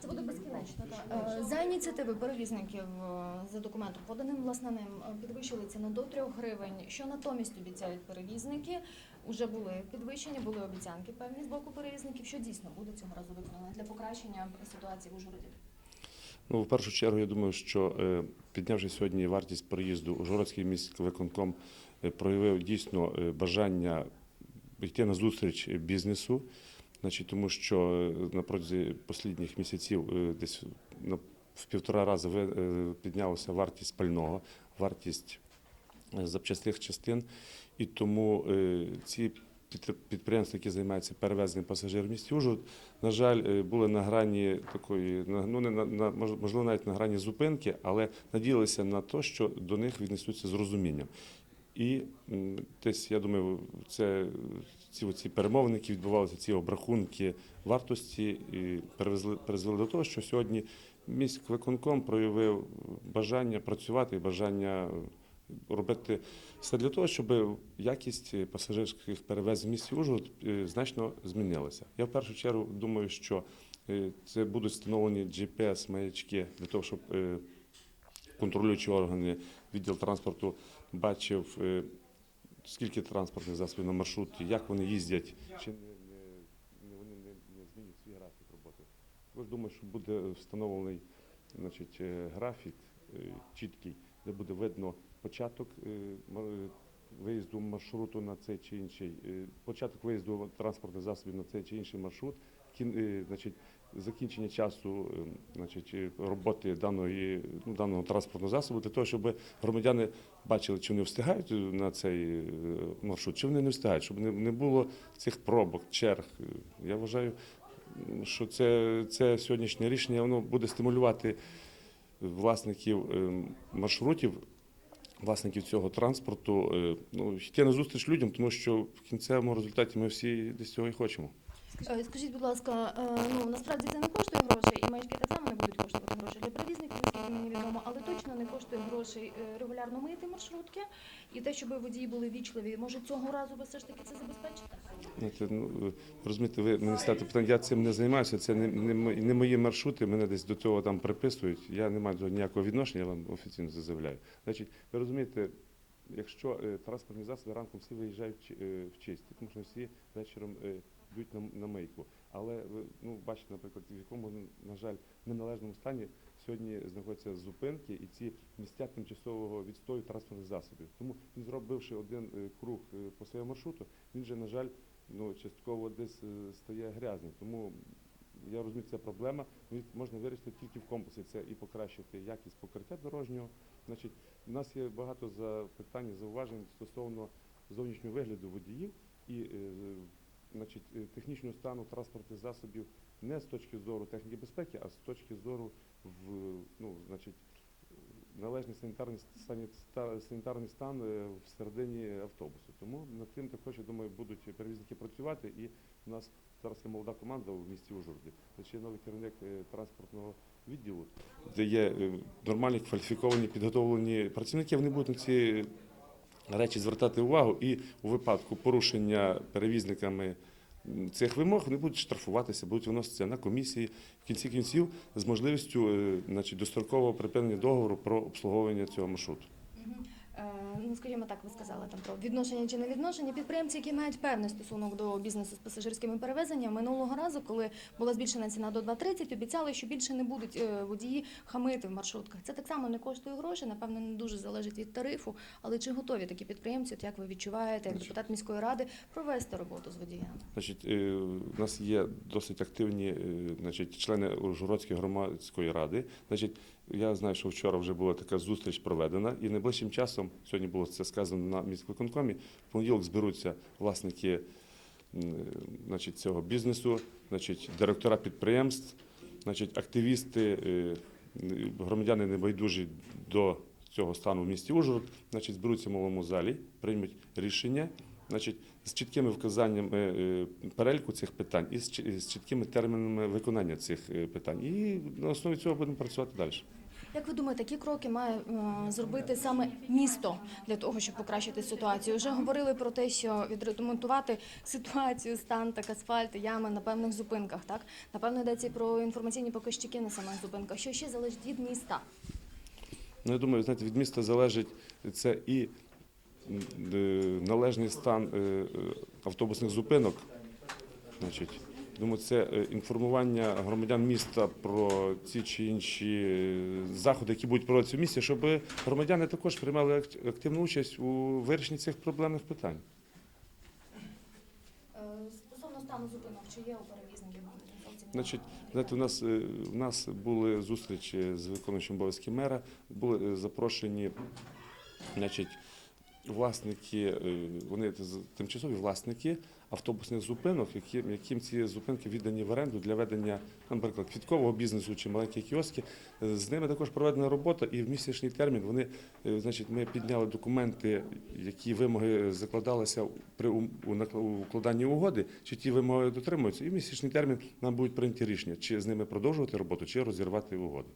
Це буде безкінечно. так. Е, За ініціативи перевізників е, за документом поданим власне ним е, підвищили ціну до 3 гривень. Що натомість обіцяють перевізники? Уже були підвищення, були обіцянки певні з боку перевізників. Що дійсно буде цього разу виконано для покращення ситуації в Ужгороді? Ну, в першу чергу, я думаю, що піднявши сьогодні вартість проїзду, Ужгородський міськвиконком проявив дійсно бажання йти на зустріч бізнесу, значить, тому що е, на протязі останніх місяців е, десь на в півтора рази е, піднялася вартість пального, вартість запчастих частин, і тому ці підприємства, які займаються перевезенням пасажирів місті Ужгород, на жаль, були на грані такої, ну не на можливо, навіть на грані зупинки, але надіялися на те, що до них віднесуться з розумінням. І десь, я думаю, це ці оці перемовини, які відбувалися, ці обрахунки вартості, і перевезли, призвели до того, що сьогодні міськвиконком проявив бажання працювати і бажання робити все для того, щоб якість пасажирських перевезень в місті Ужгород е, значно змінилася. Я в першу чергу думаю, що е, це будуть встановлені GPS-маячки для того, щоб е, контролюючі органи, відділ транспорту бачив, е, скільки транспортних засобів на маршруті, як вони їздять, чи вони не, змінюють свій графік роботи. Також думаю, що буде встановлений значить, е, графік е, чіткий, де буде видно початок виїзду маршруту на цей чи інший, е, початок виїзду транспортних засобів на цей чи інший маршрут, кін- е, значить, закінчення часу е, значить, роботи даної, ну, даного транспортного засобу для того, щоб громадяни бачили, чи вони встигають на цей маршрут, чи вони не встигають, щоб не, не було цих пробок, черг. Я вважаю, що це, це сьогоднішнє рішення воно буде стимулювати власників маршрутів. Власників цього транспорту е, ну, йти на зустріч людям, тому що в кінцевому результаті ми всі десь цього і хочемо. Е, Скажіть, будь ласка, е, ну насправді це не коштує грошей, і маячки так само не будуть коштувати грошей для перевізників, наскільки мені відомо, але точно грошей е, регулярно мити маршрутки і те, щоб водії були вічливі. Може цього разу ви все ж таки це забезпечите? Ну, ви розумієте, ви мене ставите питання, я цим не займаюся, це не, не, не мої маршрути, мене десь до цього там приписують. Я не маю до ніякого відношення, я вам офіційно це заявляю. Значить, ви розумієте, якщо е, транспортні засоби ранком всі виїжджають е, в чисті, тому що всі вечором е, йдуть на, на мийку. Але ви ну, бачите, наприклад, в якому, на жаль, неналежному стані сьогодні знаходяться зупинки і ці місця тимчасового відстою транспортних засобів. Тому він зробивши один е, круг е, по своєму маршруту, він же, на жаль, ну, частково десь е, стає грязним. Тому я розумію, це проблема. Можна вирішити тільки в комплексі. Це і покращити якість покриття дорожнього. Значить, у нас є багато запитань, зауважень стосовно зовнішнього вигляду водіїв і значить, технічного стану транспортних засобів не з точки зору техніки безпеки, а з точки зору в, ну, значить, належний санітарний, санітарний стан е, всередині автобусу. Тому над тим також, я думаю, будуть перевізники працювати. І у нас зараз є молода команда в місті Ужгороді. Ще новий керівник е, транспортного відділу, де є е, нормальні кваліфіковані, підготовлені працівники. Вони будуть на ці речі звертати увагу, і у випадку порушення перевізниками цих вимог вони будуть штрафуватися, будуть виноситися на комісії в кінці кінців з можливістю е, значить, дострокового припинення договору про обслуговування цього маршруту. Е, Ну, скажімо так, ви сказали там про відношення чи не відношення. Підприємці, які мають певний стосунок до бізнесу з пасажирськими перевезеннями, минулого разу, коли була збільшена ціна до 2,30, обіцяли, що більше не будуть е, водії хамити в маршрутках. Це так само не коштує грошей, напевно, не дуже залежить від тарифу. Але чи готові такі підприємці, от як ви відчуваєте, як депутат міської ради, провести роботу з водіями? Значить, е, у нас є досить активні значить, члени Ужгородської громадської ради. Значить, я знаю, що вчора вже була така зустріч проведена, і найближчим часом, сьогодні було це сказано на міськвиконкомі, в понеділок зберуться власники значить, цього бізнесу, значить, директора підприємств, значить, активісти, е, громадяни небайдужі до цього стану в місті Ужгород, значить, зберуться в малому залі, приймуть рішення. Значить, з чіткими вказаннями е, переліку цих питань і з чіткими термінами виконання цих е, питань. І на основі цього будемо працювати далі. Як ви думаєте, які кроки має е, зробити саме місто для того, щоб покращити ситуацію? Вже говорили про те, що відремонтувати ситуацію, стан так асфальт, ями на певних зупинках. Так напевно йдеться і про інформаційні показчики на самих зупинках. Що ще залежить від міста? Ну, я думаю, знаєте, від міста залежить це і належний стан е, е, автобусних зупинок. Значить, думаю, це е, інформування громадян міста про ці чи інші е, заходи, які будуть проводитися в місті, щоб громадяни також приймали активну участь у вирішенні цих проблемних питань. Е, Стосовно стану зупинок, чи є у перевізників? Значить, знаєте, у нас е, у нас були зустрічі з виконуючим обов'язки мера, були е, запрошені, значить, власники, е, вони тимчасові власники автобусних зупинок, яким, яким ці зупинки віддані в оренду для ведення, наприклад, квіткового бізнесу чи маленькі кіоски. Е, З ними також проведена робота, і в місячний термін вони, е, значить, ми підняли документи, які вимоги закладалися при укладанні угоди, чи ті вимоги дотримуються, і в місячний термін нам будуть прийняті рішення, чи з ними продовжувати роботу, чи розірвати угоду.